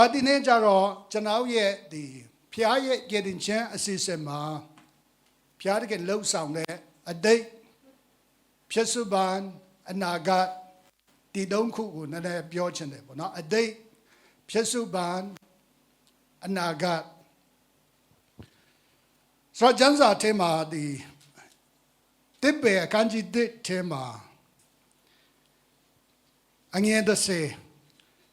အာဒီနေ့ကျတော့ကျွန်တော်ရဲ့ဒီဖျားရဲ့ကယ်တင်ခြင်းအစီအစဉ်မှာဖျားတကယ်လှုပ်ဆောင်တဲ့အတိတ်ဖြစ်စုပန်အနာဂတ်ဒီသုံးခုကိုနည်းနည်းပြောချင်တယ်ပေါ့နော်အတိတ်ဖြစ်စုပန်အနာဂတ်ဆိုတော့ကျမ်းစာထဲမှာဒီတစ်ပေအခန်းကြီးတစ်ထဲမှာအငယ်တစ်ဆယ်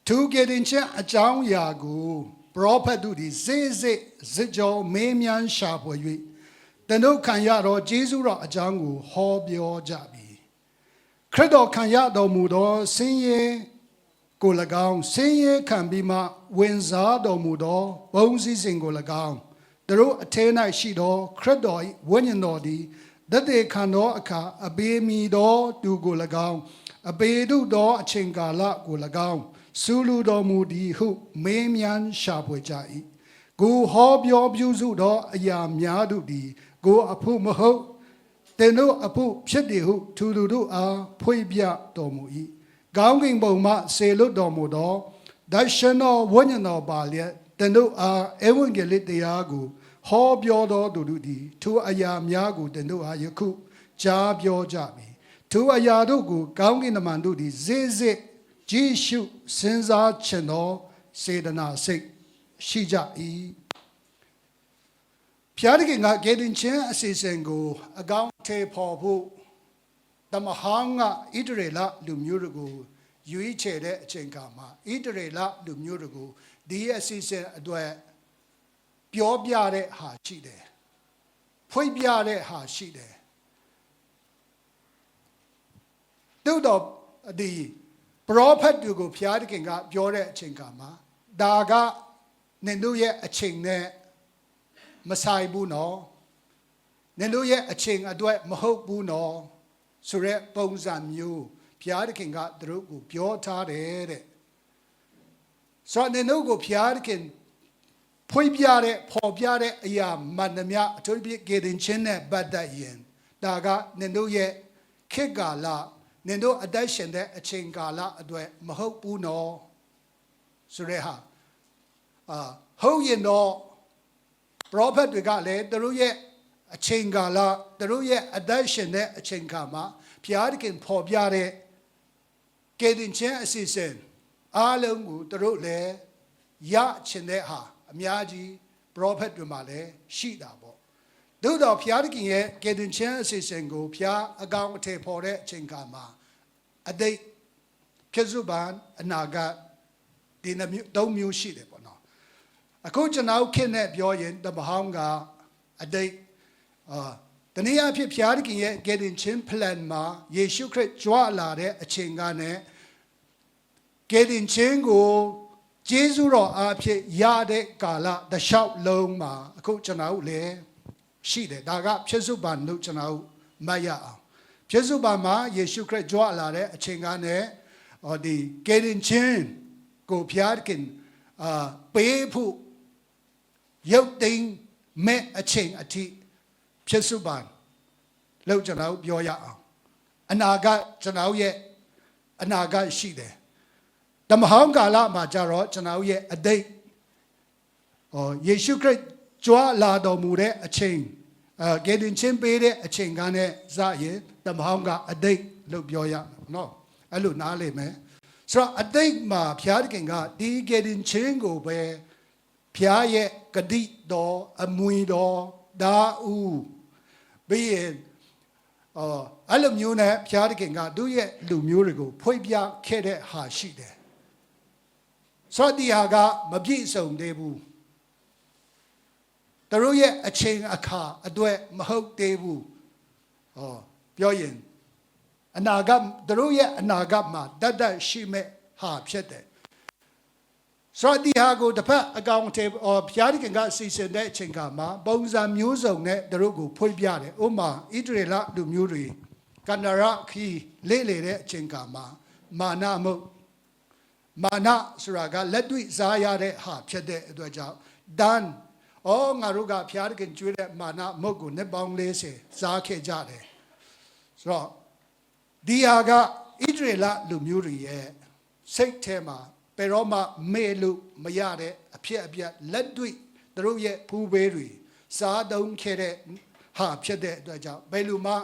သူကယ်တင်ခြင်းအကြောင်းအရာကိုပရောဖက်တို့သည်စေစေစစ်ကြောမေးမြန်းရှာဖွေ၍တန်တို့ခံရတော့ဂျေဇုတော်အကြောင်းကိုဟောပြောကြပြီခရစ်တော်ခံရတော်မူသောဆင်းရဲကို၎င်းဆင်းရဲခံပြီးမှဝင်စားတော်မူသောဘုံစည်းစိမ်ကို၎င်းသူတို့အထဲ၌ရှိသောခရစ်တော်၏ဝိညာဉ်တော်သည်တသက်ခံသောအခါအပေမီသောသူကို၎င်းအပေတို့သောအချိန်ကာလကို၎င်း ဆူလူတော်မူသည်ဟုမေးမြန်းရှာဖွေကြ၏ကိုဟောပြောပြုစုသောအရာများတို့သည်ကိုအဖို့မဟုတ်တင်တို့အဖို့ဖြစ်တယ်ဟုသူလူတို့အားဖွင့်ပြတော်မူ၏ကောင်းကင်ဘုံမှဆေလွတ်တော်မူသောဒရှင်တော်ဝိညာဉ်တော်ပါလျက်တင်တို့အားအဝံဂေလိတရားကို ဟောပြောတော်သူတို့သည်ထိုအရာများကိုတင်တို့အားယခုကြားပြောကြပြီထိုအရာတို့ကိုကောင်းကင်တမန်တို့သည်ဇေဇေ ကြည့်ရှုစဉ်းစားခြင်းသောစေတနာစိတ်ရှိကြ၏ဖျားတခင်ကဂေဒင်ချင်းအစီအစဉ်ကိုအကောင့်ထေဖော်ဖို့တမဟောင်းကဣတရေလလူမျိုးတို့ကိုယူ ý ချေတဲ့အချိန်ကမှာဣတရေလလူမျိုးတို့ကိုဒီအစီအစဉ်အတွက်ပြောပြတဲ့ဟာရှိတယ်ဖွင့်ပြတဲ့ဟာရှိတယ်တို့တော့ဒီ ပရောဖက်တွေကိုဖျားတခင်ကပြောတဲ့အချိန်ကမှာဒါကနင်တို့ရဲ့အချိန်နဲ့မဆိုင်ဘူးနော်နင်တို့ရဲ့အချိန်အတွက်မဟုတ်ဘူးနော်ဆိုရက်ပုံစံမျိုးဘုရားသခင်ကသူတို့ကိုပြောထားတယ်တဲ့ဆိုတော့နင်တို့ကိုဘုရားသခင်ဖွင့်ပြတဲ့ပေါ်ပြတဲ့အရာမှန်သမျှအထူးဖြင့်ကေတင်ချင်းနဲ့ပတ်သက်ရင်ဒါကနင်တို့ရဲ့ခေတ်ကာလ နင်တို့အသက်ရှင်တဲ့အချိန်ကာလအတွက်မဟုတ်ဘူးနော်ဆိုရဲဟာအာဟုတ်ရင်တော့ prophet တွေကလည်းသူတို့ရဲ့အချိန်ကာလသူတို့ရဲ့အသက်ရှင်တဲ့အချိန်ခါမှာဘုရားသခင်ဖော်ပြတဲ့ကေတင်ချင်းအစီအစဉ်အားလုံးကိုသူတို့လည်းရချင်တဲ့ဟာအများကြီး prophet တွေမှာလည်းရှိတာပေါ့သို့တော်ဘုရားသခင်ရဲ့ကေတင်ချင်းအစီအစဉ်ကိုဘုရားအကောင်အထည်ဖော်တဲ့အချိန်ခါမှာ အတိတ်ဖြစ်စုပန်အနာဂတ်ဒီနှမျိုးသုံးမျိုးရှိတယ်ပေါ့နော်အခုကျွန်တော်ခင်နဲ့ပြောရင်တမဟောင်းကအတိတ်အာတနည်းအားဖြင့်ဖျားခင်ရဲ့ getting chin plan မှာယေရှုခရစ်ကြွလာတဲ့အချိန်ကနဲ့ getting chin ကိုဂျေဇုတော်အားဖြင့်ရတဲ့ကာလတစ်လျှောက်လုံးမှာအခုကျွန်တော်လည်းရှိတယ်ဒါကဖြစ်စုပါလို့ကျွန်တော်မှတ်ရအောင် ဖြစ်စုပါမှာယေရှုခရစ်ကြွလာတဲ့အချိန်ကနဲ့ဟောဒီ getting chin ကိုဖျားခင်အာပေးဖို့ရုပ်သိမ်းမဲ့အချိန်အထိဖြစ်စုပါလို့ကျွန်တော်ပြောရအောင်အနာဂတ်ကျွန်တော်ရဲ့အနာဂတ်ရှိတယ်တမဟောင်းကာလမှာကြတော့ကျွန်တော်ရဲ့အတိတ်ဟောယေရှုခရစ်ကြွလာတော်မူတဲ့အချိန် အဲဂေဒင်ချင်းပေးတဲ့အချိန်ကနဲ့စရင်တမဟောင်းကအတိတ်လို့ပြောရမယ်နော်အဲ့လိုနားလည်မယ်ဆိုတော့အတိတ်မှာဘုရားသခင်ကဒီဂေဒင်ချင်းကိုပဲဖျားရဲ့ဂတိတော်အမွေတော်ဒါဥပြီးရင်အော်အဲ့လိုမျိုးနဲ့ဖျားတခင်ကသူ့ရဲ့လူမျိုးတွေကိုဖွင့်ပြခဲ့တဲ့ဟာရှိတယ်ဆိုတော့ဒီဟာကမပြည့်စုံသေးဘူး သူတို့ရဲ့အချိန်အခါအတွက်မဟုတ်သေးဘူးဟောပြောရင်အနာဂတ်သူတို့ရဲ့အနာဂတ်မှာတတ်တတ်ရှိမဲ့ဟာဖြစ်တယ်ဆိုတော့ဒီဟာကိုတစ်ဖက်အကောင့်ထဲအော်ဘုရားခင်ကအစီအစဉ်တဲ့အချိန်ကမှာပုံစံမျိုးစုံနဲ့သူတို့ကိုဖွင့်ပြတယ်ဥပမာဣတရေလလူမျိုးတွေကန္နရခီလေ့လေတဲ့အချိန်ကမှာမာနမုတ်မာနဆိုတာကလက်တွေ့စားရတဲ့ဟာဖြစ်တဲ့အတွက်ကြောင့်ဒန် အော်ငါတို့ကဘုရားခင်ကျွေးတဲ့မာနမုတ်ကိုနှစ်ပေါင်း40စားခဲ့ကြတယ်ဆိုတော့ဒီဟာကဣတရေလလူမျိုးတွေရဲ့စိတ်ထဲမှာဘယ်တော့မှမေ့လို့မရတဲ့အဖြစ်အပျက်လက်တွေ့သူတို့ရဲ့ဖူးဘေးတွေစားသုံးခဲ့တဲ့ဟာဖြစ်တဲ့အတွက်ကြောင့်ဘယ်လိုမှ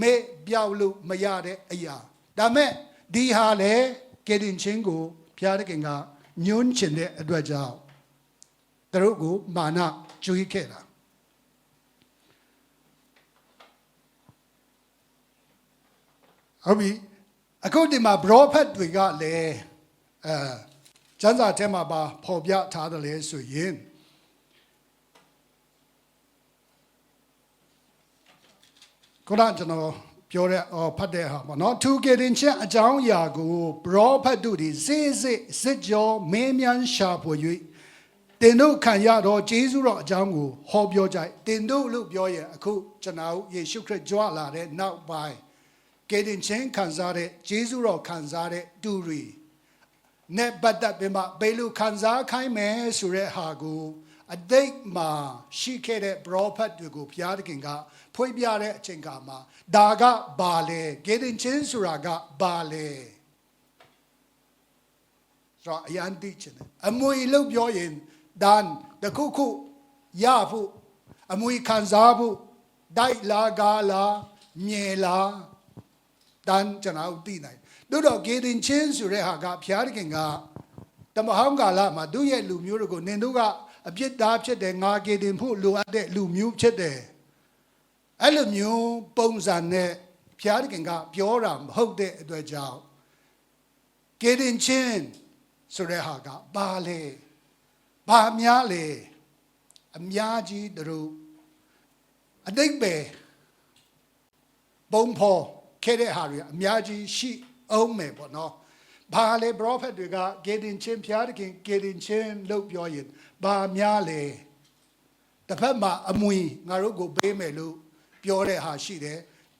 မေ့ပြောက်လို့မရတဲ့အရာဒါမဲ့ဒီဟာလေကေတင်ချင်းကိုဘုရားသခင်ကညွှန်းချင်တဲ့အတွက်ကြောင့် သူတို့ကိုမာနကျွေးခဲ့တာဟုတ်ပြီအခုဒီမှာ prophet တွေကလည်းအဲကျမ်းစာထဲမှာပါဖော်ပြထားတယ်လေဆိုရင်ခုနကျွန်တော်ပြောတဲ့အော်ဖတ်တဲ့ဟာပေါ့နော်သူကေတင်ချင်းအကြောင်းအရာကို prophet တို့ဒီစေးစေးစစ်ကြောမင်းမြန်ရှာဖွေ၍ တင်တို့ခံရတော့ဂျေဇုတော်အကြောင်းကိုဟောပြောကြ။တင်တို့လို့ပြောရင်အခုကျွန်တော်ယေရှုခရစ်ကြွလာတဲ့နောက်ပိုင်းကေတင်ချင်းခံစားတဲ့ဂျေဇုတော်ခံစားတဲ့တူရီနဲ့ပတ်သက်ပြီးမှဘယ်လိုခံစားခိုင်းမယ်ဆိုတဲ့ဟာကိုအတိတ်မှာရှိခဲ့တဲ့ prophet တွေကိုဘုရားသခင်ကဖွင့်ပြတဲ့အချိန်ကမှာဒါကဘာလဲကေတင်ချင်းဆိုတာကဘာလဲဆိုတော့အယန်တိချင်တယ်အမွေလို့ပြောရင် ဒန်တခုခုရဖို့အမွေခံစားဖို့ဒိုက်လာကားလာမြေလာတန်ကျွန်တော်သိနိုင်တို့တော့ကေတင်ချင်းဆိုတဲ့ဟာကဘုရားသခင်ကတမဟောင်းကာလမှာသူ့ရဲ့လူမျိုးတွေကိုနင်တို့ကအပြစ်သားဖြစ်တယ်ငါကေတင်ဖို့လိုအပ်တဲ့လူမျိုးဖြစ်တယ်အဲ့လိုမျိုးပုံစံနဲ့ဘုရားသခင်ကပြောတာမဟုတ်တဲ့အတွက်ကြောင့်ကေတင်ချင်းဆိုတဲ့ဟာကဘာလဲ ဘာများလဲအများကြီးတို့အတိတ်ပဲပုံဖော်ခဲ့တဲ့ဟာတွေအများကြီးရှိအောင်မယ်ပေါ့နော်ဘာလဲ prophet တွေကကေတင်ချင်းဖျားတခင်ကေတင်ချင်းလို့ပြောရင်ဘာများလဲတစ်ဖက်မှာအမွေငါတို့ကိုပေးမယ်လို့ပြောတဲ့ဟာရှိတယ်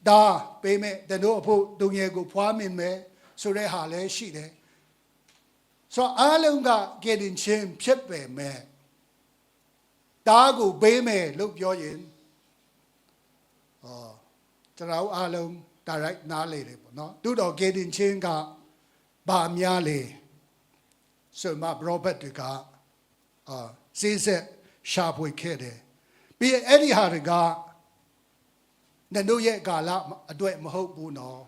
ဒါပေးမယ်တတို့အဖို့တုံငယ်ကိုဖွားမြင်မယ်ဆိုတဲ့ဟာလည်းရှိတယ် ဆိုတော့အားလုံးကကေတင်ချင်းဖြစ်ပေမဲ့တားကိုပေးမယ်လို့ပြောရင်ဟောကျွန်တော်အားလုံး direct နားလေတယ်ပေါ့နော်တူတော့ကေတင်ချင်းကဘာများလေဆိုမှ prophet တွေကအာစေးဆက်ရှာဖွေခဲ့တယ်ပြီးရင်အဲ့ဒီဟာတွေကနင်တို့ရဲ့ကာလအတွက်မဟုတ်ဘူးနော်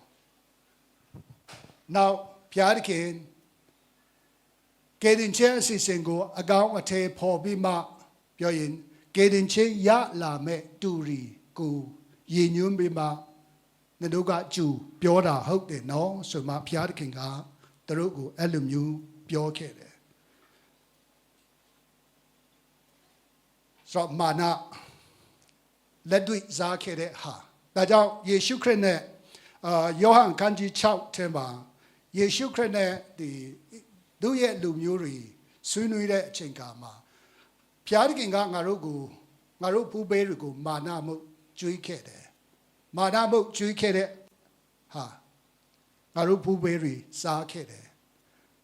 နောက်ဘုရားသခင် ကေတင်ချင်းအစီအစဉ်ကိုအကောင်းအထည်ပေါ်ပြီးမှပြောရင်ကေတင်ချင်းရလာမဲ့တူရီကိုရည်ညွှန်းပြီးမှငါတို့ကကျူပြောတာဟုတ်တယ်နော်ဆိုမှဘုရားသခင်ကသူတို့ကိုအဲ့လိုမျိုးပြောခဲ့တယ်ဆိုတော့မာနလက်တွေ့စားခဲ့တဲ့ဟာဒါကြောင့်ယေရှုခရစ်နဲ့အာယောဟန်ခန်းကြီး6ထဲမှာယေရှုခရစ်နဲ့ဒီ သူ့ရဲ့လူမျိုးတွေဆွေးနွေးတဲ့အချိန်ကမှာဘုရားသခင်ကငါတို့ကိုငါတို့ဖူးပေးတွေကိုမာနမှုကျွေးခဲ့တယ်မာနမှုကျွေးခဲ့တဲ့ဟာငါတို့ဖူးပေးတွေစားခဲ့တယ်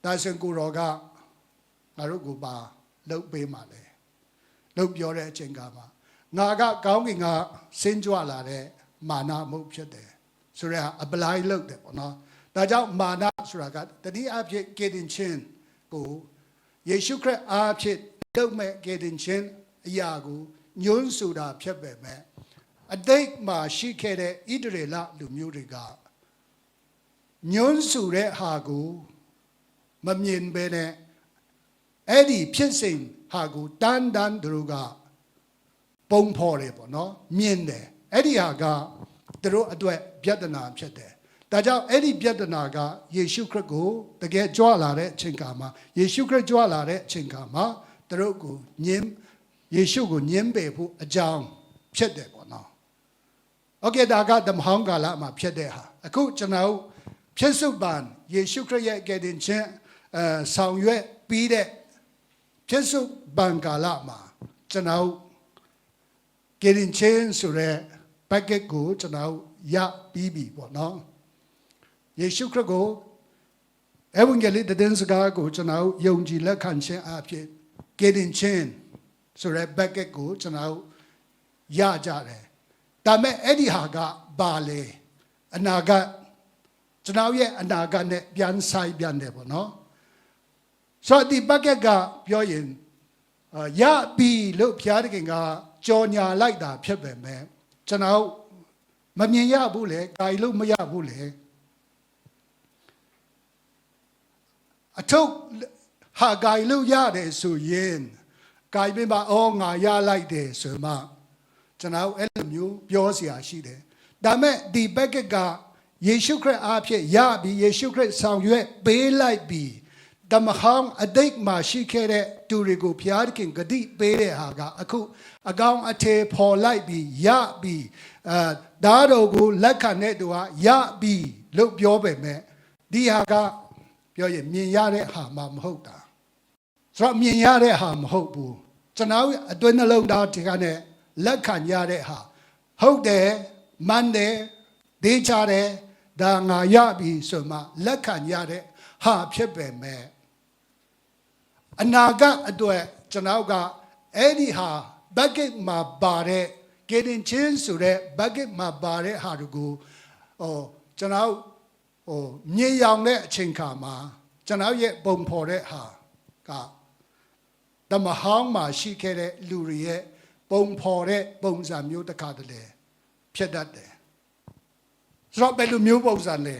ဒါဆိုကိုတော်ကငါတို့ကိုပါလှုပ်ပေးမှလဲလှုပ်ပြောတဲ့အချိန်ကမှာငါကကောင်းကင်ကဆင်းကြွလာတဲ့မာနမှုဖြစ်တယ်ဆိုတော့ apply လုပ်တယ်ပေါ့နော်ဒါကြောင့်မာန ဆိုတာကတတိအဖြစ်ကေတင်ချင်းကိုယေရှုခရစ်အားဖြင့်လုပ်မဲ့ကေတင်ချင်းအရာကိုညွှန်းဆိုတာဖြစ်ပေမဲ့အတိတ်မှာရှိခဲ့တဲ့ဣတရေလလူမျိုးတွေကညွှန်းဆိုတဲ့ဟာကိုမမြင်ဘဲနဲ့အဲ့ဒီဖြစ်စဉ်ဟာကိုတန်တန်သူတို့ကပုံဖော်တယ်ပေါ့နော်မြင်တယ်အဲ့ဒီဟာကသူတို့အတွက်ပြဿနာဖြစ်တယ် ဒါကြောင့်အဲ့ဒီပြဿနာကယေရှုခရစ်ကိုတကယ်ကြွလာတဲ့အချိန်ကာမှာယေရှုခရစ်ကြွလာတဲ့အချိန်ကာမှာသူတို့ကိုညင်းယေရှုကိုညင်းပယ်ဖို့အကြောင်းဖြစ်တယ်ပေါ့နော်။ Okay ဒါကဓမ္မဟောင်းကာလမှာဖြစ်တဲ့ဟာအခုကျွန်တော်ဖြစ်စုပန်ယေရှုခရစ်ရဲ့ကယ်တင်ခြင်းအဲဆောင်ရွက်ပြီးတဲ့ဖြစ်စုပန်ကာလမှာကျွန်တော်ကယ်တင်ခြင်းဆိုတဲ့ packet ကိုကျွန်တော်ရပြီးပြီပေါ့နော်။ ယေရှုခရစ်ကိုအဝံဂေလိတည်စကားကိုကျွန်တော်ယုံကြည်လက်ခံခြင်းအဖြစ်ကယ်တင်ခြင်းဆိုတဲ့ package ကိုကျွန်တော်ရကြတယ်ဒါမဲ့အဲ့ဒီဟာကဘာလဲအနာဂတ်ကျွန်တော်ရဲ့အနာဂတ်နဲ့ပြန်ဆိုင်ပြန်တယ်ပေါ့နော်ဆိုတော့ဒီဘက်ကကပြောရင်အာရပြီလို့ဘုရားသခင်ကကြော်ညာလိုက်တာဖြစ်ပေမဲ့ကျွန်တော်မမြင်ရဘူးလေ၊ကြိုင်လို့မရဘူးလေ အထုပ်ဟာဂိုင်လို့ရတယ်ဆိုရင်ဂိုင်ပြင်ပါအော်ငါရလိုက်တယ်ဆိုမှကျွန်တော်အဲ့လိုမျိုးပြောစရာရှိတယ်ဒါမဲ့ဒီဘက်ကကယေရှုခရစ်အားဖြင့်ရပြီးယေရှုခရစ်ဆောင်ရွက်ပေးလိုက်ပြီးဓမ္မဟောင်းအတိတ်မှာရှိခဲ့တဲ့သူတွေကိုဘုရားသခင်ဂတိပေးတဲ့ဟာကအခုအကောင်အထည်ဖော်လိုက်ပြီးရပြီးအဲဒါတော်ကိုလက်ခံတဲ့သူဟာရပြီးလို့ပြောပေမဲ့ဒီဟာက ပြောရင်မြင်ရတဲ့ဟာမှမဟုတ်တာဆိုတော့မြင်ရတဲ့ဟာမဟုတ်ဘူးကျွန်တော်အတွင်းနှလုံးသားဒီကနဲ့လက်ခံရတဲ့ဟာဟုတ်တယ်မှန်တယ်ဒေးချတယ်ဒါငါရပြီဆိုမှလက်ခံရတဲ့ဟာဖြစ်ပေမဲ့အနာဂတ်အတွက်ကျွန်တော်ကအဲ့ဒီဟာဘက်ကစ်မှာပါတဲ့ကေတင်ချင်းဆိုတဲ့ဘက်ကစ်မှာပါတဲ့ဟာတို့ကိုဟိုကျွန်တော် ဟိုမြေရောင်တဲ့အချိန်ခါမှာကျွန်တော်ရဲ့ပုံဖော်တဲ့ဟာကဓမ္မဟောင်းမှာရှိခဲ့တဲ့လူတွေရဲ့ပုံဖော်တဲ့ပုံစံမျိုးတစ်ခါတည်းဖြစ်တတ်တယ်ဆိုတော့ဘယ်လိုမျိုးပုံစံလဲ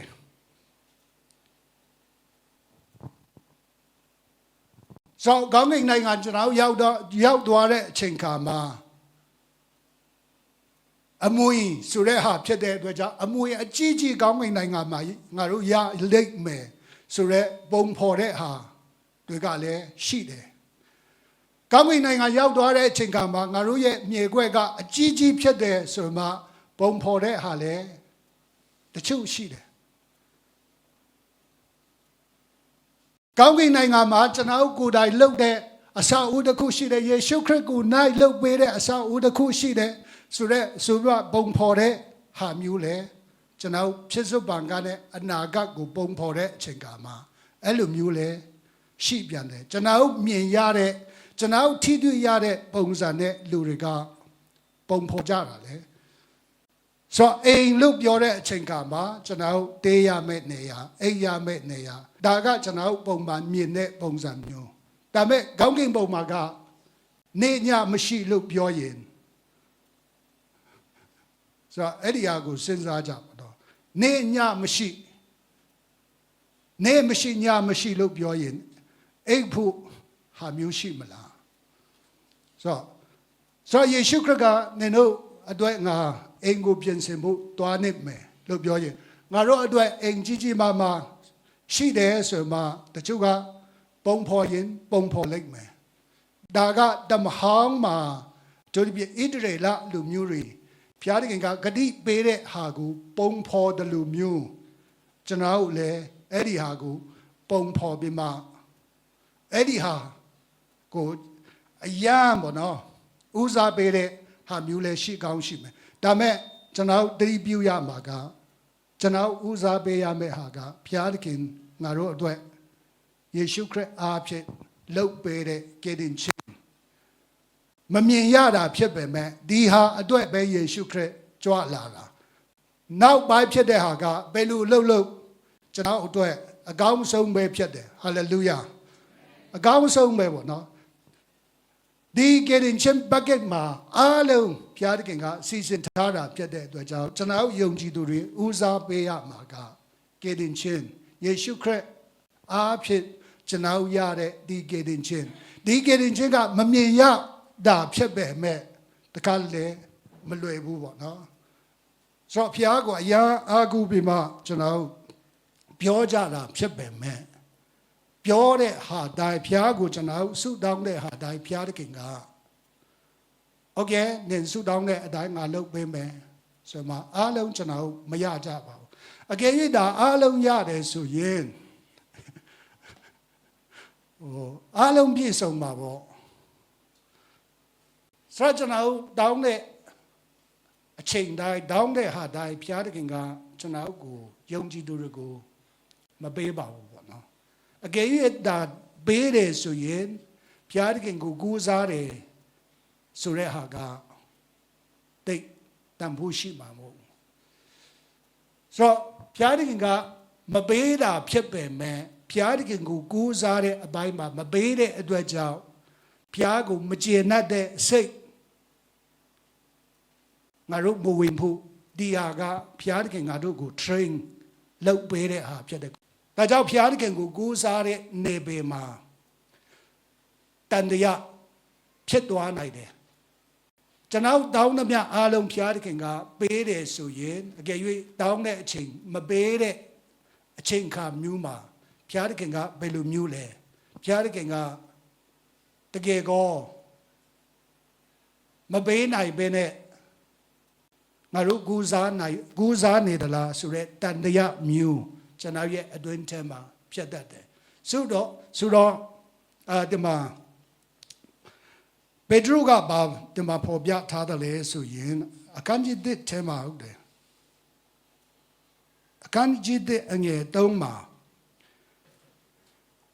ဆိုတော့ကောင်းကင်နိုင်ငံကျွန်တော်ရောက်တော့ရောက်သွားတဲ့အချိန်ခါမှာ အမွေဆိုတဲ့ဟာဖြစ်တဲ့အတွက်ကြောင့်အမွေအကြီးကြီးကောင်းကင်နိုင်ငံမှာငါတို့ရလိမ့်မယ်ဆိုတော့ပုံဖော်တဲ့ဟာတွေကလည်းရှိတယ်ကောင်းကင်နိုင်ငံရောက်သွားတဲ့အချိန်ခါမှာငါတို့ရဲ့မြေခွက်ကအကြီးကြီးဖြစ်တယ်ဆိုမှပုံဖော်တဲ့ဟာလည်းတချို့ရှိတယ်ကောင်းကင်နိုင်ငံမှာကျွန်တော်ကိုယ်တိုင်လှုပ်တဲ့အစာအုပ်တစ်ခုရှိတယ်ယေရှုခရစ်ကိုနိုင်လှုပ်ပေးတဲ့အစာအုပ်တစ်ခုရှိတယ် ဆိုတော့ဆိုတော့ပုံဖော်တဲ့ဟာမျိုးလေကျွန်တော်ဖြစ်စွပံကနဲ့အနာဂတ်ကိုပုံဖော်တဲ့အချိန်ကမှာအဲ့လိုမျိုးလေရှိပြန်တယ်ကျွန်တော်မြင်ရတဲ့ကျွန်တော်ထိတွေ့ရတဲ့ပုံစံနဲ့လူတွေကပုံဖော်ကြတာလေဆိုတော့အိမ်လို့ပြောတဲ့အချိန်ကမှာကျွန်တော်တေးရမယ့်နေရာအိမ်ရမယ့်နေရာဒါကကျွန်တော်ပုံမှန်မြင်တဲ့ပုံစံမျိုးဒါပေမဲ့ခေါင်းကင်ပုံမှာက နေညမရှိလို့ပြောရင် ဆိုတော့အဲ့ဒီအကိုစဉ်းစားကြပါတော့နေညမရှိနေမရှိညမရှိလို့ပြောရင်အိတ်ဖို့ဟာမျိုးရှိမလားဆိုတော့ဆိုတော့ယေရှုခရစ်ကနင်တို့အတွက်ငါအိမ်ကိုပြင်ဆင်ဖို့တွားနေမယ်လို့ပြောရင်ငါတို့အတွက်အိမ်ကြီးကြီးမားမားရှိတယ်ဆိုမှတချို့ကပုံဖော်ရင်ပုံဖော်လိုက်မယ်ဒါကတမဟောင်းမှာတို့ဒီပြဣတရေလလူမျိုးတွေ ဘုရားသခင်ကဂတိပေးတဲ့ဟာကိုပုံဖော်တယ်လူမျိုးကျွန်တော်တို့လည်းအဲ့ဒီဟာကိုပုံဖော်ပြီးမှအဲ့ဒီဟာကိုအယံပေါ့နော်ဦးစားပေးတဲ့ဟာမျိုးလည်းရှိကောင်းရှိမယ်ဒါမဲ့ကျွန်တော်တတိပြုရမှာကကျွန်တော်ဦးစားပေးရမယ့်ဟာကဘုရားသခင်ငါတို့အတွက်ယေရှုခရစ်အားဖြင့်လှုပ်ပေးတဲ့ကယ်တင်ခြင်း မမြင်ရတာဖြစ်ပေမဲ့ဒီဟာအတွက်ပဲယေရှုခရစ်ကြွလာတာနောက်ပိုင်းဖြစ်တဲ့ဟာကဘယ်လိုလှုပ်လှုပ်ကျွန်တော်အတွက်အကောင်းဆုံးပဲဖြစ်တယ်ဟာလေလုယာအကောင်းဆုံးပဲပေါ့နော်ဒီကယ်တင်ခြင်းဘက်ကက်မှာအားလုံးဘုရားသခင်ကစီစဉ်ထားတာဖြစ်တဲ့အတွက်ကြောင့်ကျွန်တော်ယုံကြည်သူတွေဦးစားပေးရမှာကကယ်တင်ခြင်းယေရှုခရစ်အားဖြင့်ကျွန်တော်ရတဲ့ဒီကယ်တင်ခြင်းဒီကယ်တင်ခြင်းကမမြင်ရ တာဖြစ်ပေမဲ့တခါလေမလွယ်ဘူးပေါ့နော်ဆိုတော့ဘုရားကအရာအာကူပြီးမှကျွန်တော်ပြောကြတာဖြစ်ပေမဲ့ပြောတဲ့ဟာတိုင်းဘုရားကိုကျွန်တော်ဆုတောင်းတဲ့ဟာတိုင်းဘုရားတခင်ကโอเคနင်ဆုတောင်းတဲ့အတိုင်းငါလုပ်ပေးမယ်ဆိုမှအားလုံးကျွန်တော်မရကြပါဘူးအကယ်၍ဒါအားလုံးရတယ်ဆိုရင်ဟိုအားလုံးပြည့်စုံပါပေါ့ စရကျွန်တော်တောင်းတဲ့အချိန်တိုင်းတောင်းတဲ့ဟာတိုင်းဘုရားတခင်ကကျွန်တော်ကိုယုံကြည်သူတွေကိုမပေးပါဘူးပေါ့နော်အကယ်၍ဒါပေးတယ်ဆိုရင်ဘုရားတခင်ကိုကူးစားတယ်ဆိုတဲ့ဟာကတိတ်တန်ဖို့ရှိမှာမဟုတ်ဘူးဆိုတော့ဘုရားတခင်ကမပေးတာဖြစ်ပေမဲ့ဘုရားသခင်ကိုကိုးစားတဲ့အပိုင်းမှာမပေးတဲ့အတွက်ကြောင့်ဘုရားကိုမကျေနပ်တဲ့စိတ် ငါတို့မဝင်ဖို့ဒီဟာကဘုရားသခင်ငါတို့ကို train လုပ်ပေးတဲ့ဟာဖြစ်တယ်။ဒါကြောင့်ဘုရားသခင်ကိုကိုးစားတဲ့နေပေမှာတန်တရားဖြစ်သွားနိုင်တယ်။ကျွန်တော်တောင်းသမျှအားလုံးဘုရားသခင်ကပေးတယ်ဆိုရင်အကယ်၍တောင်းတဲ့အချိန်မပေးတဲ့အချိန်ခါမျိုးမှာဘုရားသခင်ကဘယ်လိုမျိုးလဲဘုရားသခင်ကတကယ်ကောမပေးနိုင်ဘဲနဲ့ ငါတို့ကူစားနိုင်ကူစားနေသလားဆိုရက်တန်တရားမျိုးကျွန်တော်ရဲ့အတွင်းထဲမှာဖြစ်တတ်တယ်ဆိုတော့ဆိုတော့အာဒီမှာပေတရုကဘာဒီမှာပေါ်ပြထားတယ်လဲဆိုရင်အခန်းကြီးတစ်ထဲမှာဟုတ်တယ်အခန်းကြီးတစ်အငယ်၃မှာ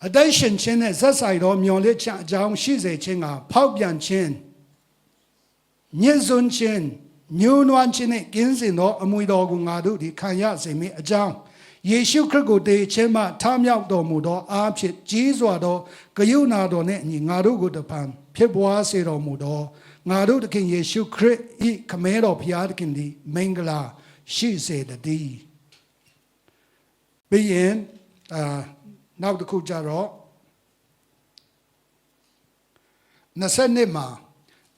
အတိတ်ရှင်ချင်းနဲ့ဇက်ဆိုင်တော်မျော်လင့်ချက်အကြောင်းရှိစေခြင်းကဖောက်ပြန်ခြင်းညှဉ်းစွန်းခြင်း ညှိုးနွမ်းခြင်းနဲ့ကင်းစင်သောအမွေတော်ကိုငါတို့ဒီခံရစေမည်အကြောင်းယေရှုခရစ်ကိုတည်ခြင်းမှထမြောက်တော်မူသောအားဖြင့်ကြီးစွာသောဂရုဏာတော်နှင့်အညီငါတို့ကိုတပံဖြစ်ပွားစေတော်မူသောငါတို့သခင်ယေရှုခရစ်ဤခမဲတော်ဘုရားသခင်သည်မင်္ဂလာရှိစေတည်းပြီးရင်အာနောက်တစ်ခုကြတော့20နှစ်မှာ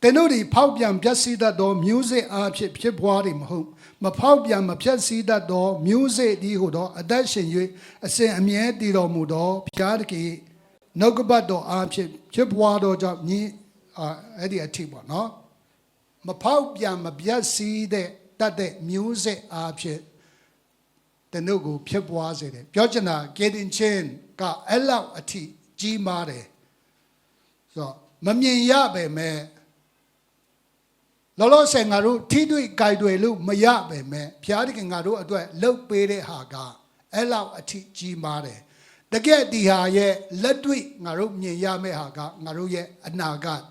တင်တို့ဒီဖောက်ပြန်ပျက်စီးတတ်သောမျိုးစေ့အားဖြင့်ဖြစ်ပွားတယ်မဟုတ်မဖောက်ပြန်မပျက်စီးတတ်သောမျိုးစေ့ဒီဟုသောအသက်ရှင်၍အစဉ်အမြဲတည်တော်မူသောဘုရားသခင်နှုတ်ကပတ်တော်အားဖြင့်ဖြစ်ပွားသောကြောင့်ညီအာအဲ့ဒီအထိပေါ့နော်မဖောက်ပြန်မပျက်စီးတဲ့တတ်တဲ့မျိုးစေ့အားဖြင့်တင်တို့ကိုဖြစ်ပွားစေတယ်ပြောချင်တာကေတင်ချင်းကအဲ့လောက်အထိကြီးမားတယ်ဆိုတော့မမြင်ရပဲမဲ့ လောလောဆယ်ငါတို့ထိတွေ့ကြိုက်တွေလို့မရပဲမဲ့ဘုရားသခင်ငါတို့အတွက်လှုပ်ပေးတဲ့ဟာကအဲ့လောက်အထိကြီးမားတယ်တကယ်ဒီဟာရဲ့လက်တွေ့ငါတို့မြင်ရမယ့်ဟာကငါတို့ရဲ့အနာဂတ်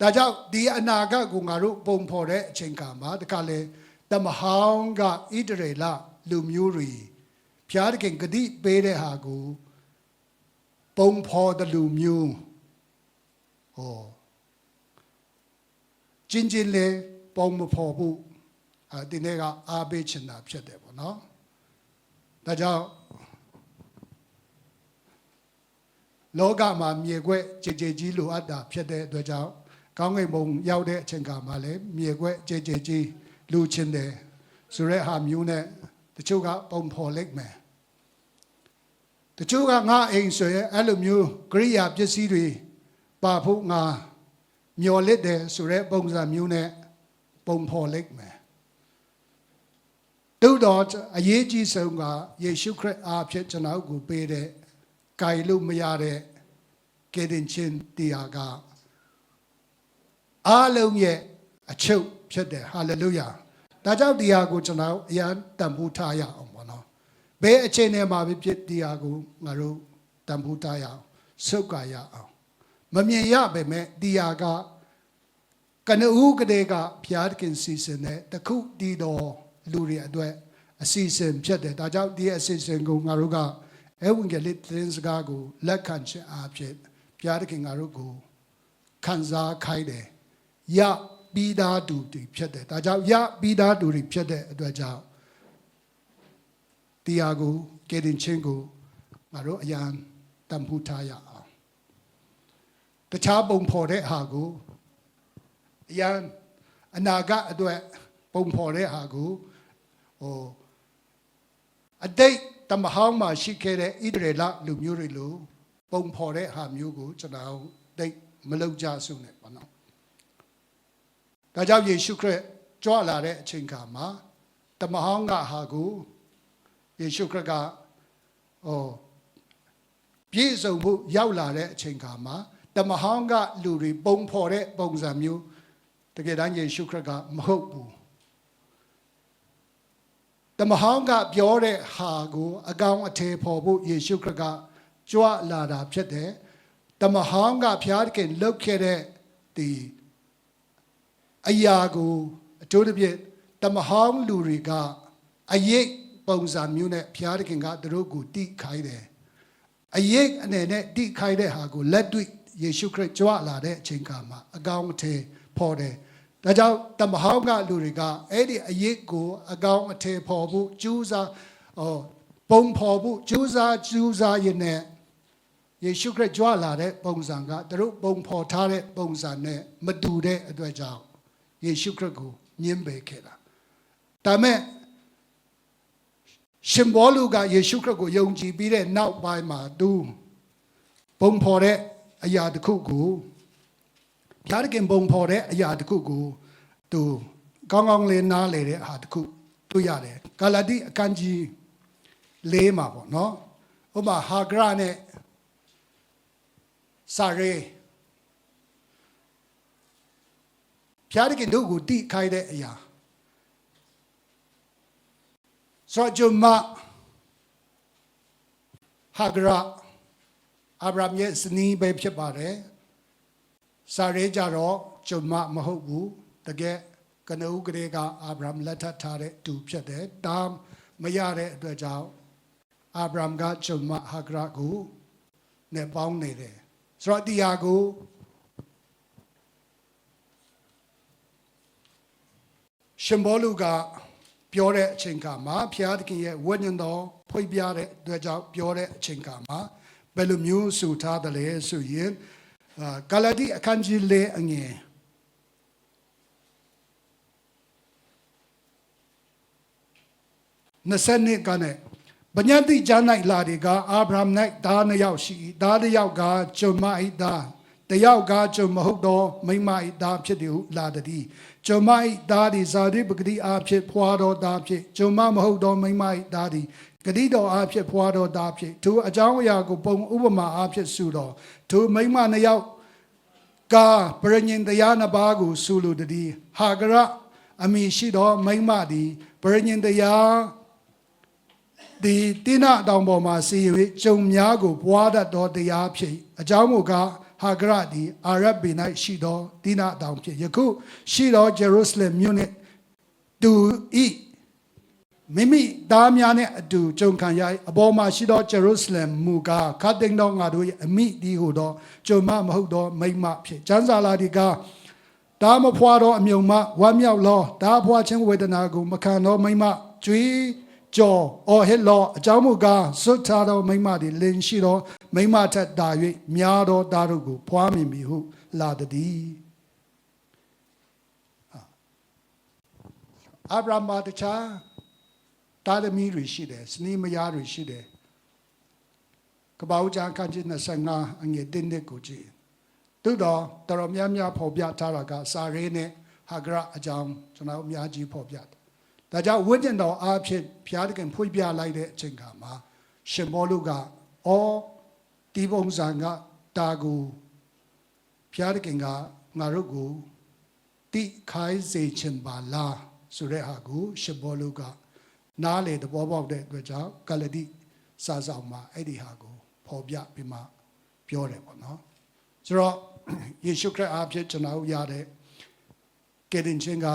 ဒါကြောင့်ဒီအနာဂတ်ကိုငါတို့ပုံဖော်တဲ့အချိန်ကမှာတခါလေတမဟောင်းကဣတရေလလူမျိုးတွေဘုရားသခင်ဂတိပေးတဲ့ဟာကိုပုံဖော်တဲ့လူမျိုးဟော ကျင်းချင်းလေးပုံမဖော်ဘူးအဲဒီနေ့ကအားပေးချင်တာဖြစ်တယ်ပေါ့နော်ဒါကြောင့်လောကမှာမြေခွက်ကြည်ကြည်ကြီးလိုအပ်တာဖြစ်တဲ့အတွက်ကြောင့်ကောင်းကင်ဘုံရောက်တဲ့အချိန်ကမှလည်းမြေခွက်ကြည်ကြည်ကြီးလူချင်းတယ်ဆိုရဲဟာမျိုးနဲ့တချို့ကပုံဖော်လိုက်မယ်တချို့ကငါအိမ်ဆိုရင်အဲ့လိုမျိုးကရိယာပစ္စည်းတွေပါဖို့ငါ မျော်လင့်တယ်ဆိုတဲ့ပုံစံမျိုးနဲ့ပုံဖော်လိုက်မယ်တို့တော့အရေးကြီးဆုံးကယေရှုခရစ်အားဖြင့်ကျွန်တော်ကိုပေးတဲ့ကြိုင်လို့မရတဲ့ကယ်တင်ခြင်းတရားကအားလုံးရဲ့အချုပ်ဖြစ်တယ်ဟာလေလုယာဒါကြောင့်တရားကိုကျွန်တော်အရန်တန်ဖိုးထားရအောင်ပေါ့နော်ဘယ်အချိန်ထဲမှာဖြစ်တရားကိုငါတို့တန်ဖိုးထားရအောင်စုပ်ကရအောင် မမြင်ရပေမဲ့တရားကကနဦးကလေးကဘုရားသခင်စီစဉ်တဲ့တခုတည်တော်လူတွေအတွက်အစီအစဉ်ဖြစ်တယ်ဒါကြောင့်ဒီအစီအစဉ်ကိုငါတို့ကအဲဝင်ကလေးသင်စကားကိုလက်ခံခြင်းအဖြစ်ဘုရားသခင်ငါတို့ကိုခံစားခိုင်းတယ်ရပြီးသားသူတွေဖြစ်တယ်ဒါကြောင့်ရပြီးသားသူတွေဖြစ်တဲ့အတွက်ကြောင့်တရားကိုကယ်တင်ခြင်းကိုငါတို့အရန်တန်ဖိုးထားရအောင် တခြားပုံဖော်တဲ့ဟာကိုအရန်အနာဂတ်အတွက်ပုံဖော်တဲ့ဟာကိုဟိုအတိတ်တမဟောင်းမှာရှိခဲ့တဲ့ဣသရေလလူမျိုးတွေလိုပုံဖော်တဲ့ဟာမျိုးကိုကျွန်တော်တိတ်မလုပ်ကြစုနဲ့ပေါ့နော်ဒါကြောင့်ယေရှုခရစ်ကြွလာတဲ့အချိန်ခါမှာတမဟောင်းကဟာကိုယေရှုခရစ်ကဟိုပြည့်စုံဖို့ရောက်လာတဲ့အချိန်ခါမှာ တမဟောင်းကလူတွေပုံဖော်တဲ့ပုံစံမျိုးတကယ်တမ်းယေရှုခရစ်ကမဟုတ်ဘူးတမဟောင်းကပြောတဲ့ဟာကိုအကောင်အထည်ဖော်ဖို့ယေရှုခရစ်ကကြွလာတာဖြစ်တယ်တမဟောင်းကဖျားခင်လှုပ်ခဲ့တဲ့ဒီအရာကိုအထူးသဖြင့်တမဟောင်းလူတွေကအရေးပုံစံမျိုးနဲ့ဖျားခင်ကသူတို့ကိုတိခိုင်းတယ်အရေးအနေနဲ့တိခိုက်တဲ့ဟာကိုလက်တွေ့ ယေရှုခရစ်ကြွလာတဲ့အချိန်ခါမှာအကောင်းအထည်ဖော်တယ်ဒါကြောင့်တမဟောင်းကလူတွေကအဲ့ဒီအရေးကိုအကောင်းအထည်ဖော်ဖို့ကြိုးစားဟောပုံဖော်ဖို့ကြိုးစားကြိုးစားရင်းနဲ့ယေရှုခရစ်ကြွလာတဲ့ပုံစံကသူတို့ပုံဖော်ထားတဲ့ပုံစံနဲ့မတူတဲ့အတွက်ကြောင့်ယေရှုခရစ်ကိုညှင်းပယ်ခဲ့တာဒါမဲ့ရှင်ဘောလူကယေရှုခရစ်ကိုယုံကြည်ပြီးတဲ့နောက်ပိုင်းမှာသူပုံဖော်တဲ့ အရာတစ်ခုကိုဘုရားသခင်ပုံဖော်တဲ့အရာတစ်ခုကိုသူကောင်းကောင်းလေးနားလေတဲ့အဟာတစ်ခုတွေ့ရတယ်ဂါလာတိအခန်းကြီး၄မှာပေါ့နော်ဥပမာဟာဂရနဲ့စာရေဘုရားသခင်တို့ကိုတိခိုင်းတဲ့အရာဆိုတော့ဂျုမဟာဂရာ အာဗြဟံရဲ့ဇနီးပဲဖြစ်ပါတယ်စာရဲကြတော့ဂျုမမဟုတ်ဘူးတကယ်ကနဦးကလေးကအာဗြဟံလက်ထပ်ထားတဲ့သူဖြစ်တယ်ဒါမရတဲ့အတွက်ကြောင့်အာဗြဟံကဂျုမဟာဂရာကိုနဲ့ပေါင်းနေတယ်ဆိုတော့ဒီဟာကိုရှင်ဘောလူကပြောတဲ့အချိန်ကမှာဘုရားသခင်ရဲ့ဝိညာဉ်တော်ဖွင့်ပြတဲ့အတွက်ကြောင့်ပြောတဲ့အချိန်ကမှာ ဘယ်လိုမျိုးဆိုထားတယ်လဲဆိုရင်အာဂလာတိအခန်းကြီးလေးအငယ်20နှစ်ကနေဗညာတိကျမ်း၌လာဒီကအာဗြဟံ၌သားနှစ်ယောက်ရှိ၏သားတစ်ယောက်ကဂျုံမ၏သားတစ်ယောက်ကဂျုံမဟုတ်သောမိန်းမ၏သားဖြစ်သည်ဟုလာသည်ဂျုံမ၏သားသည်ဇာတိပဂတိအားဖြင့်ဖွာတော်သားဖြစ်ဂျုံမမဟုတ်သောမိန်းမ၏သားသည် ဂတိတော်အားဖြင့်ဖွာတော်သားဖြစ်သူအကြောင်းအရာကိုပုံဥပမာအားဖြင့်ဆိုတော်သူမိန်းမနှစ်ယောက်ကာပရိညင်တရားနှစ်ပါးကိုဆိုလိုသည်ဟာဂရအမိရှိသောမိန်းမသည်ပရိညင်တရားဒီတိနာတောင်ပေါ်မှာစီ၍ကျုံများကိုပွားတတ်သောတရားဖြစ်အကြောင်းမူကားဟာဂရသည်အာရဗ်ဘေ၌ရှိသောတိနာတောင်ဖြစ်ယခုရှိသောဂျေရုဆလင်မြို့နှင့်တူဤ မိမိသားများနဲ့အတူကြုံခံရအပေါ်မှာရှိသောဂျေရုဆလင်မူကားခတ်တင်တော်ငါတို့၏အမိဒီဟုသောကျုံမမဟုတ်သောမိမဖြစ်ကျမ်းစာလာဒီကားဒါမဖွာသောအမြုံမဝမ်းမြောက်လောဒါဖွာခြင်းဝေဒနာကိုမခံသောမိမကျွေးကြော်အော်ဟစ်လောအကြောင်းမူကားစွတ်ထားသောမိမသည်လင်ရှိသောမိမထက်တာ၍များသောသားတို့ကိုဖွားမြင်ပြီဟုလာသည်အာဗြဟံမှာတခြား တာသမီတွေရှိတယ်စနီးမယားတွေရှိတယ်ကပ္ပဦးကျမ်းခန်းကြီး25အငယ်1နှစ်ကိုကြည့်သို့တော့တော်တော်များများဖော်ပြထားတာကစာရေးနဲ့ဟာဂရအကြောင်းကျွန်တော်အများကြီးဖော်ပြတယ်ဒါကြောင့်ဝိညာဉ်တော်အားဖြင့်ဘုရားသခင်ဖွင့်ပြလိုက်တဲ့အချိန်ခါမှာရှင်ဘောလူကအော်ဒီပုံစံကတာကိုဘုရားသခင်ကငါတို့ကိုတိခိုင်းစေခြင်းပါလားဆိုတဲ့ဟာကိုရှင်ဘောလူက နားလေသဘောပေါက်တဲ့အတွက်ကြောင့်ကလတိစာဆောင်မှာအဲ့ဒီဟာကိုဖော်ပြပြီးမှပြောတယ်ပေါ့နော်ဆိုတော့ယေရှုခရစ်အားဖြင့်ကျွန်တော်ရတဲ့ကယ်တင်ခြင်းက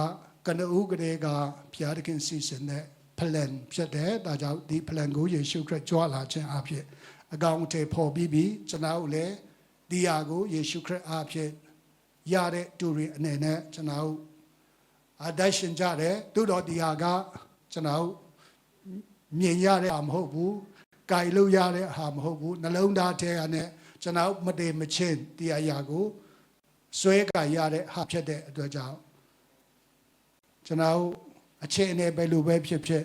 ကနဦးကလေးကဘုရားသခင်စီစဉ်တဲ့ plan ဖြစ်တယ်ဒါကြောင့်ဒီ plan ကိုယေရှုခရစ်ကြွလာခြင်းအဖြစ်အကောင့်ထဲပေါ်ပြီးပြီးကျွန်တော်လည်းဒီဟာကိုယေရှုခရစ်အဖြစ်ရတဲ့သူတွေအနေနဲ့ကျွန်တော်အဒရှင်ကြတယ်သို့တော့ဒီဟာကကျွန်တော် မြင်ရတဲ့ဟာမဟုတ်ဘူး၊ကြိုင်လို့ရတဲ့ဟာမဟုတ်ဘူးနှလုံးသားထဲကနဲ့ကျွန်တော်မတည်မချင်းဒီအရာကိုဆွဲကြရတဲ့ဟာဖြစ်တဲ့အတွက်ကြောင့်ကျွန်တော်အခြေအနေပဲလိုပဲဖြစ်ဖြစ်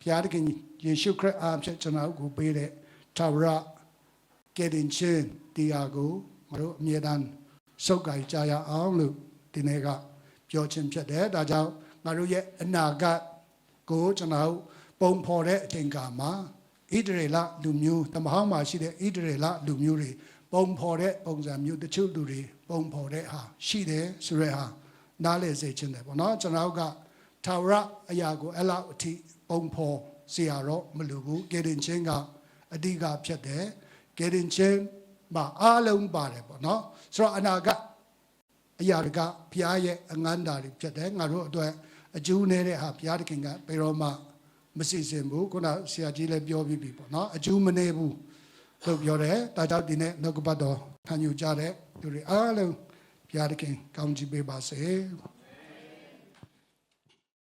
ဘုရားသခင်ယေရှုခရစ်အားဖြင့်ကျွန်တော်ကိုပေးတဲ့ထာဝရကယ်တင်ခြင်းတရားကိုမတို့အမြဲတမ်းစုပ်ကိုင်ကြရအောင်လို့ဒီနေ့ကပြောခြင်းဖြစ်တယ်ဒါကြောင့်ငါတို့ရဲ့အနာဂတ်ကိုကျွန်တော် ပုံဖော်တဲ့အချိန်ကမှာဣဒရေလလူမျိုးတမဟောင်းမှာရှိတဲ့ဣဒရေလလူမျိုးတွေပုံဖော်တဲ့ပုံစံမျိုးတချို့လူတွေပုံဖော်တဲ့ဟာရှိတယ်ဆိုရဲဟာနားလည်စေခြင်းတယ်ပေါ့နော်ကျွန်တော်ကထာဝရအရာကိုအဲ့လောက်အထိပုံဖော်စီရတော့မလိုဘူးကေရင်ချင်းကအဓိကဖြစ်တယ်ကေရင်ချင်းမှာအားလုံးပါတယ်ပေါ့နော်ဆိုတော့အနာကအရာတွေကဘုရားရဲ့အငန်းတာတွေဖြစ်တယ်ငါတို့အတွက်အကျိုးနေတဲ့ဟာဘုရားသခင်ကဘယ်တော့မှ မစီစဉ်ဘူးခုနဆရာကြီးလည်းပြောပြီးပြီပေါ့နော်အကျိုးမနေဘူးလို့ပြောတယ်ဒါကြောင့်ဒီနေ့နှုတ်ကပတ်တော်ခံယူကြတဲ့လူတွေအားလုံးဘုရားသခင်ကောင်းချီးပေးပါစေ